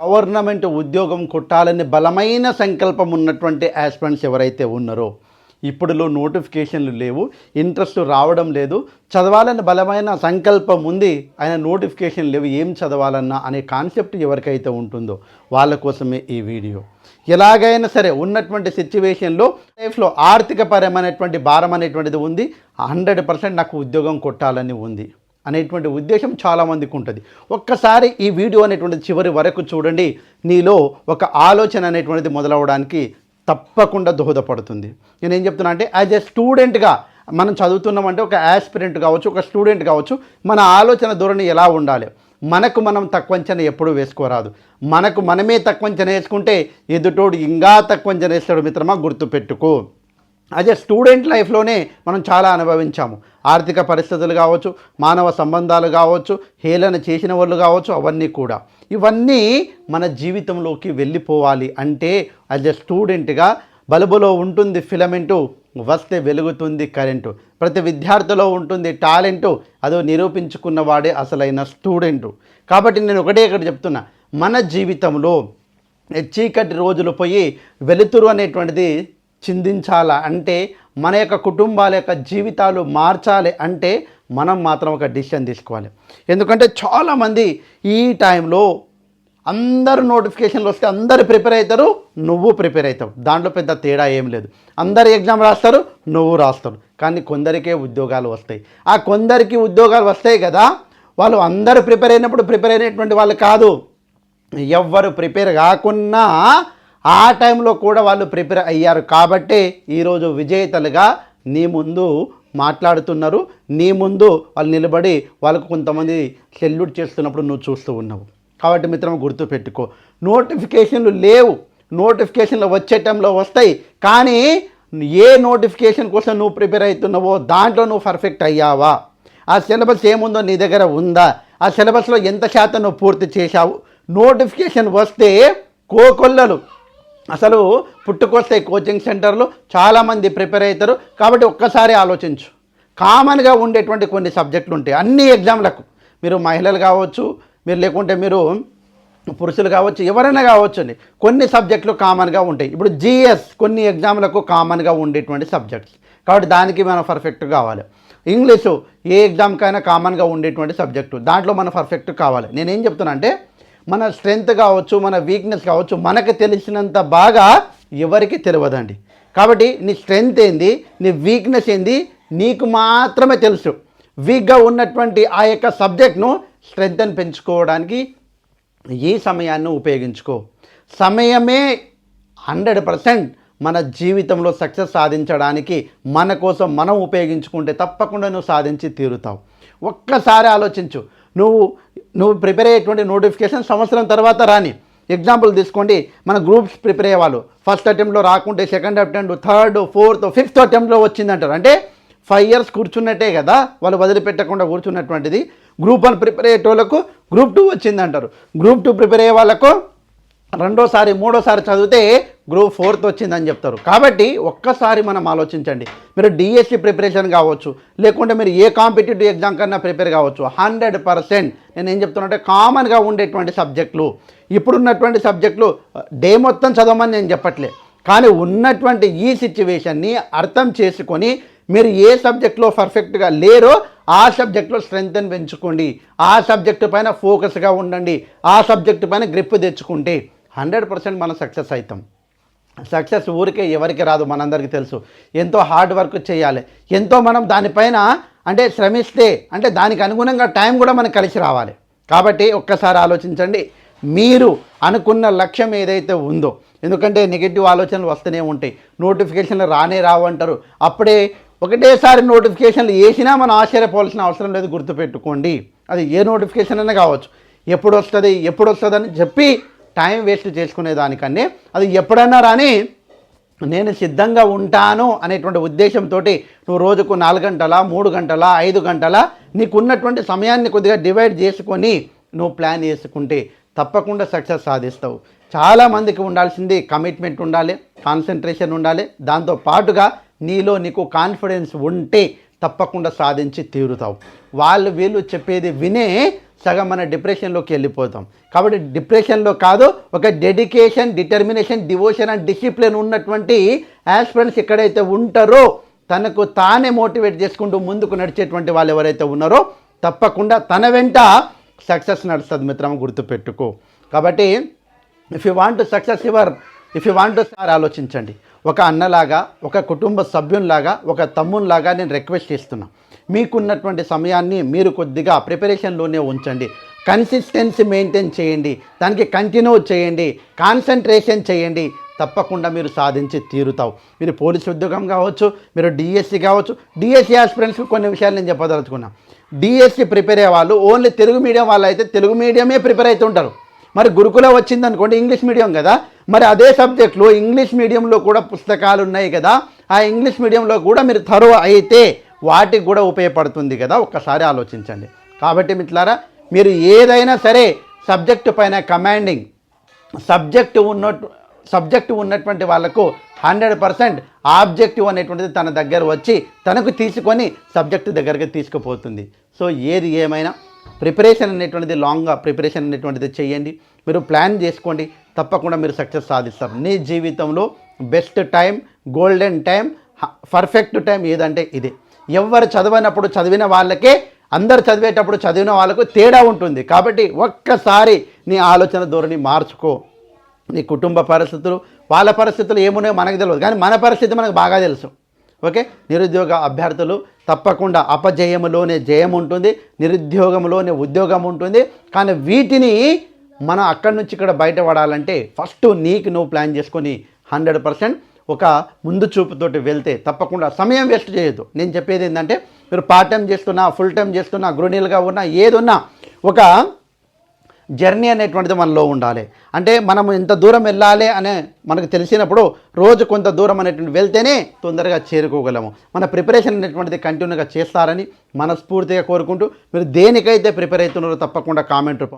Government ఉద్యోగం కొట్టాలని బలమైన సంకల్పం ఉన్నటువంటి యాస్పిరెంట్స్ ఎవరైతే ఉన్నారో ఇప్పుడులో నోటిఫికేషన్లు లేవు ఇంట్రెస్ట్ రావడం లేదు చదవాలని బలమైన సంకల్పం ఉంది ఆయన నోటిఫికేషన్ లేవు ఏం చదవాలన్నా అనే కాన్సెప్ట్ ఎవరికైతే ఉంటుందో వాళ్ళ కోసమే ఈ వీడియో ఎలాగైనా సరే ఉన్నటువంటి సిచ్యువేషన్లో లైఫ్లో ఆర్థికపరమైనటువంటి భారం అనేటువంటిది ఉంది హండ్రెడ్ పర్సెంట్ నాకు ఉద్యోగం కొట్టాలని ఉంది. అనేటువంటి ఉద్దేశం చాలామందికి ఉంటుంది. ఒక్కసారి ఈ వీడియో అనేటువంటిది చివరి వరకు చూడండి. నీలో ఒక ఆలోచన అనేటువంటిది మొదలవడానికి తప్పకుండా దోహదపడుతుంది. నేను ఏం చెప్తున్నా అంటే యాజ్ ఎ స్టూడెంట్గా మనం చదువుతున్నామంటే ఒక యాస్పిరెంట్ కావచ్చు ఒక స్టూడెంట్ కావచ్చు మన ఆలోచన ధోరణి ఎలా ఉండాలి? మనకు మనం తక్కువంచన ఎప్పుడూ వేసుకోరాదు. మనకు మనమే తక్కువంచన వేసుకుంటే ఎదుటోడు ఇంకా తక్కువంచన వేస్తాడు మిత్రమా గుర్తుపెట్టుకో. అదే స్టూడెంట్ లైఫ్లోనే మనం చాలా అనుభవించాము. ఆర్థిక పరిస్థితులు కావచ్చు మానవ సంబంధాలు కావచ్చు హేళన చేసిన వాళ్ళు కావచ్చు అవన్నీ కూడా. ఇవన్నీ మన జీవితంలోకి వెళ్ళిపోవాలి అంటే యాజ్ ఎ స్టూడెంట్గా బల్బులో ఉంటుంది ఫిలమెంటు వస్తే వెలుగుతుంది కరెంటు. ప్రతి విద్యార్థిలో ఉంటుంది టాలెంటు అదో నిరూపించుకున్న వాడే అసలైన స్టూడెంటు. కాబట్టి నేను ఒకటే ఇక్కడ చెప్తున్నా మన జీవితంలో చీకటి రోజులు పోయి వెలుతురు అనేటువంటిది చిందించాలా? అంటే మన యొక్క కుటుంబాల యొక్క జీవితాలు మార్చాలి అంటే మనం మాత్రం ఒక డిసిషన్ తీసుకోవాలి. ఎందుకంటే చాలామంది ఈ టైంలో అందరు నోటిఫికేషన్లు వస్తే అందరు ప్రిపేర్ అవుతారు నువ్వు ప్రిపేర్ అవుతావు. దాంట్లో పెద్ద తేడా ఏం లేదు. అందరు ఎగ్జామ్ రాస్తారు నువ్వు రాస్తావు. కానీ కొందరికే ఉద్యోగాలు వస్తాయి. ఆ కొందరికి ఉద్యోగాలు వస్తాయి కదా వాళ్ళు అందరూ ప్రిపేర్ అయినప్పుడు ప్రిపేర్ అయినటువంటి వాళ్ళు కాదు. ఎవ్వరు ప్రిపేర్ కాకున్నా ఆ టైంలో కూడా వాళ్ళు ప్రిపేర్ అయ్యారు కాబట్టే ఈరోజు విజేతలుగా నీ ముందు మాట్లాడుతున్నారు. నీ ముందు వాళ్ళు నిలబడి వాళ్ళకు కొంతమంది సెల్యూట్ చేస్తున్నప్పుడు నువ్వు చూస్తూ ఉన్నావు. కాబట్టి మిత్రం గుర్తుపెట్టుకో. నోటిఫికేషన్లు లేవు. నోటిఫికేషన్లు వచ్చే టైంలో వస్తాయి. కానీ ఏ నోటిఫికేషన్ కోసం నువ్వు ప్రిపేర్ అవుతున్నావో దాంట్లో నువ్వు పర్ఫెక్ట్ అయ్యావా? ఆ సిలబస్ ఏముందో నీ దగ్గర ఉందా? ఆ సిలబస్లో ఎంత శాతం నువ్వు పూర్తి చేశావు? నోటిఫికేషన్ వస్తే కోకొల్లలు అసలు పుట్టుకొస్తాయి కోచింగ్ సెంటర్లు చాలామంది ప్రిపేర్ అవుతారు. కాబట్టి ఒక్కసారి ఆలోచించు. కామన్గా ఉండేటువంటి కొన్ని సబ్జెక్టులు ఉంటాయి. అన్ని ఎగ్జామ్లకు మీరు మహిళలు కావచ్చు మీరు లేకుంటే మీరు పురుషులు కావచ్చు ఎవరైనా కావచ్చు అండి. కొన్ని సబ్జెక్టులు కామన్గా ఉంటాయి. ఇప్పుడు జిఎస్ కొన్ని ఎగ్జామ్లకు కామన్గా ఉండేటువంటి సబ్జెక్ట్స్. కాబట్టి దానికి మనం పర్ఫెక్ట్ కావాలి. ఇంగ్లీషు ఏ ఎగ్జామ్కైనా కామన్గా ఉండేటువంటి సబ్జెక్టు. దాంట్లో మనం పర్ఫెక్ట్ కావాలి. నేనేం చెప్తున్నా అంటే మన స్ట్రెంగ్త్ కావచ్చు మన వీక్నెస్ కావచ్చు మనకు తెలిసినంత బాగా ఎవరికి తెలియదండి. కాబట్టి నీ స్ట్రెంగ్త్ ఏంది నీ వీక్నెస్ ఏంది నీకు మాత్రమే తెలుసు. వీక్గా ఉన్నటువంటి ఆ యొక్క సబ్జెక్ట్ను స్ట్రెంగ్త్ని పెంచుకోవడానికి ఈ సమయాన్ని ఉపయోగించుకో. సమయమే హండ్రెడ్ పర్సెంట్ మన జీవితంలో సక్సెస్ సాధించడానికి మన కోసం మనం ఉపయోగించుకుంటే తప్పకుండా నువ్వు సాధించి తీరుతావు. ఒక్కసారి ఆలోచించు. నువ్వు నువ్వు ప్రిపేర్ అయ్యేటువంటి నోటిఫికేషన్ సంవత్సరం తర్వాత రాని. ఎగ్జాంపుల్ తీసుకోండి. మన గ్రూప్స్ ప్రిపేర్ అయ్యేవాళ్ళు. ఫస్ట్ అటెంప్ట్లో రాకుంటే second attempt third fourth fifth అటెంప్ట్లో వచ్చిందంటారు. అంటే ఫైవ్ ఇయర్స్ కూర్చున్నట్టే కదా వాళ్ళు వదిలిపెట్టకుండా కూర్చున్నటువంటిది. గ్రూప్ వన్ ప్రిపేర్ అయ్యేటోళ్ళకు గ్రూప్ టూ వచ్చిందంటారు. గ్రూప్ టూ ప్రిపేర్ అయ్యే వాళ్ళకు రెండోసారి మూడోసారి చదివితే గ్రూప్ ఫోర్త్ వచ్చిందని చెప్తారు. కాబట్టి ఒక్కసారి మనం ఆలోచించండి. మీరు డిఎస్సి ప్రిపరేషన్ కావచ్చు లేకుంటే మీరు ఏ కాంపిటేటివ్ ఎగ్జామ్ కన్నా ప్రిపేర్ కావచ్చు హండ్రెడ్ పర్సెంట్ నేను ఏం చెప్తున్నా కామన్గా ఉండేటువంటి సబ్జెక్టులు ఇప్పుడున్నటువంటి సబ్జెక్టులు డే మొత్తం చదవమని నేను చెప్పట్లే. కానీ ఉన్నటువంటి ఈ సిచ్యువేషన్ని అర్థం చేసుకొని మీరు ఏ సబ్జెక్ట్లో పర్ఫెక్ట్గా లేరో ఆ సబ్జెక్ట్లో స్ట్రెంగ్త్ని పెంచుకోండి. ఆ సబ్జెక్టు పైన ఫోకస్గా ఉండండి. ఆ సబ్జెక్టు పైన గ్రిప్ తెచ్చుకుంటే హండ్రెడ్ పర్సెంట్ మనం సక్సెస్ అవుతాం. సక్సెస్ ఊరికే ఎవరికి రాదు మనందరికీ తెలుసు. ఎంతో హార్డ్ వర్క్ చేయాలి. ఎంతో మనం దానిపైన అంటే శ్రమిస్తే అంటే దానికి అనుగుణంగా టైం కూడా మనకు కలిసి రావాలి. కాబట్టి ఒక్కసారి ఆలోచించండి. మీరు అనుకున్న లక్ష్యం ఏదైతే ఉందో ఎందుకంటే నెగిటివ్ ఆలోచనలు వస్తూనే ఉంటాయి. నోటిఫికేషన్లు రానే రావు అంటారు. అప్పుడే ఒకటేసారి నోటిఫికేషన్లు వేసినా మనం ఆశ్చర్యపోవాల్సిన అవసరం లేదు గుర్తుపెట్టుకోండి. అది ఏ నోటిఫికేషన్ అయినా కావచ్చు. ఎప్పుడు వస్తుంది ఎప్పుడు వస్తుందని చెప్పి టైం వేస్ట్ చేసుకునే దానికన్నా అది ఎప్పుడన్నా రాని నేను సిద్ధంగా ఉంటాను అనేటువంటి ఉద్దేశంతో నువ్వు రోజుకు నాలుగు గంటల మూడు గంటల ఐదు గంటల నీకున్నటువంటి సమయాన్ని కొద్దిగా డివైడ్ చేసుకొని నువ్వు ప్లాన్ చేసుకుంటే తప్పకుండా సక్సెస్ సాధిస్తావు. చాలామందికి ఉండాల్సింది కమిట్మెంట్ ఉండాలి కాన్సన్ట్రేషన్ ఉండాలి. దాంతో పాటుగా నీలో నీకు కాన్ఫిడెన్స్ ఉంటే తప్పకుండా సాధించి తీరుతావు. వాళ్ళు వీళ్ళు చెప్పేది వినే సగం మన డిప్రెషన్లోకి వెళ్ళిపోతాం. కాబట్టి డిప్రెషన్లో కాదు ఒక dedication determination devotion and discipline ఉన్నటువంటి యాస్పిరెంట్స్ ఎక్కడైతే ఉంటారో తనకు తానే మోటివేట్ చేసుకుంటూ ముందుకు నడిచేటువంటి వాళ్ళు ఎవరైతే ఉన్నారో తప్పకుండా తన వెంట సక్సెస్ నడుస్తుంది మిత్రం గుర్తుపెట్టుకో. కాబట్టి if you want success your if you want sir ఆలోచించండి. ఒక అన్నలాగా ఒక కుటుంబ సభ్యునిలాగా ఒక తమ్మునిలాగా నేను రిక్వెస్ట్ చేస్తున్నాను మీకున్నటువంటి సమయాన్ని మీరు కొద్దిగా ప్రిపరేషన్లోనే ఉంచండి. కన్సిస్టెన్సీ మెయింటైన్ చేయండి. దానికి కంటిన్యూ చేయండి. కాన్సన్ట్రేషన్ చేయండి. తప్పకుండా మీరు సాధించి తీరుతావు. మీరు పోలీస్ ఉద్యోగం కావచ్చు మీరు డిఎస్సి కావచ్చు డిఎస్సి ఆస్పిరెంట్స్కి కొన్ని విషయాలు నేను చెప్పదలుచుకున్నా. డిఎస్సి ప్రిపేర్ అయ్యే వాళ్ళు ఓన్లీ తెలుగు మీడియం వాళ్ళు అయితే తెలుగు మీడియమే ప్రిపేర్ అవుతుంటారు మరి గురుకుల వచ్చిందనుకోండి ఇంగ్లీష్ మీడియం కదా. మరి అదే సబ్జెక్టులో ఇంగ్లీష్ మీడియంలో కూడా పుస్తకాలు ఉన్నాయి కదా. ఆ ఇంగ్లీష్ మీడియంలో కూడా మీరు తరువ అయితే వాటికి కూడా ఉపయోగపడుతుంది కదా ఒక్కసారి ఆలోచించండి. కాబట్టి మిట్లారా మీరు ఏదైనా సరే సబ్జెక్టు పైన కమాండింగ్ సబ్జెక్టు ఉన్న సబ్జెక్టు ఉన్నటువంటి వాళ్ళకు హండ్రెడ్ పర్సెంట్ ఆబ్జెక్టివ్ అనేటువంటిది తన దగ్గర వచ్చి తనకు తీసుకొని సబ్జెక్టు దగ్గరికి తీసుకుపోతుంది. సో ఏది ఏమైనా ప్రిపరేషన్ అనేటువంటిది లాంగ్గా ప్రిపరేషన్ అనేటువంటిది చేయండి. మీరు ప్లాన్ చేసుకోండి. తప్పకుండా మీరు సక్సెస్ సాధిస్తారు. నీ జీవితంలో best time golden time perfect time ఏదంటే ఇదే. ఎవరు చదవనప్పుడు చదివిన వాళ్ళకే అందరు చదివేటప్పుడు చదివిన వాళ్ళకు తేడా ఉంటుంది. కాబట్టి ఒక్కసారి నీ ఆలోచన ధోరణి మార్చుకో. నీ కుటుంబ పరిస్థితులు వాళ్ళ పరిస్థితులు ఏమున్నాయో మనకు తెలియదు కానీ మన పరిస్థితి మనకు బాగా తెలుసు. ఓకే? నిరుద్యోగ అభ్యర్థులు తప్పకుండా అపజయములోనే జయం ఉంటుంది నిరుద్యోగంలోనే ఉద్యోగం ఉంటుంది. కానీ వీటిని మనం అక్కడి నుంచి ఇక్కడ బయటపడాలంటే ఫస్ట్ నీకు నువ్వు ప్లాన్ చేసుకొని హండ్రెడ్ పర్సెంట్ ఒక ముందు చూపుతోటి వెళ్తే తప్పకుండా సమయం వేస్ట్ చేయొద్దు. నేను చెప్పేది ఏంటంటే మీరు పార్ట్ టైం చేస్తున్నా ఫుల్ టైం చేస్తున్నా గృహిణీలుగా ఉన్నా ఏదున్నా ఒక జర్నీ అనేటువంటిది మనలో ఉండాలి. అంటే మనం ఇంత దూరం వెళ్ళాలి అనే మనకు తెలిసినప్పుడు రోజు కొంత దూరం అనేటువంటి వెళ్తేనే తొందరగా చేరుకోగలము. మన ప్రిపరేషన్ అనేటువంటిది కంటిన్యూగా చేస్తారని మనస్ఫూర్తిగా కోరుకుంటూ మీరు దేనికైతే ప్రిపేర్ అవుతున్నారో తప్పకుండా కామెంట్ రూపం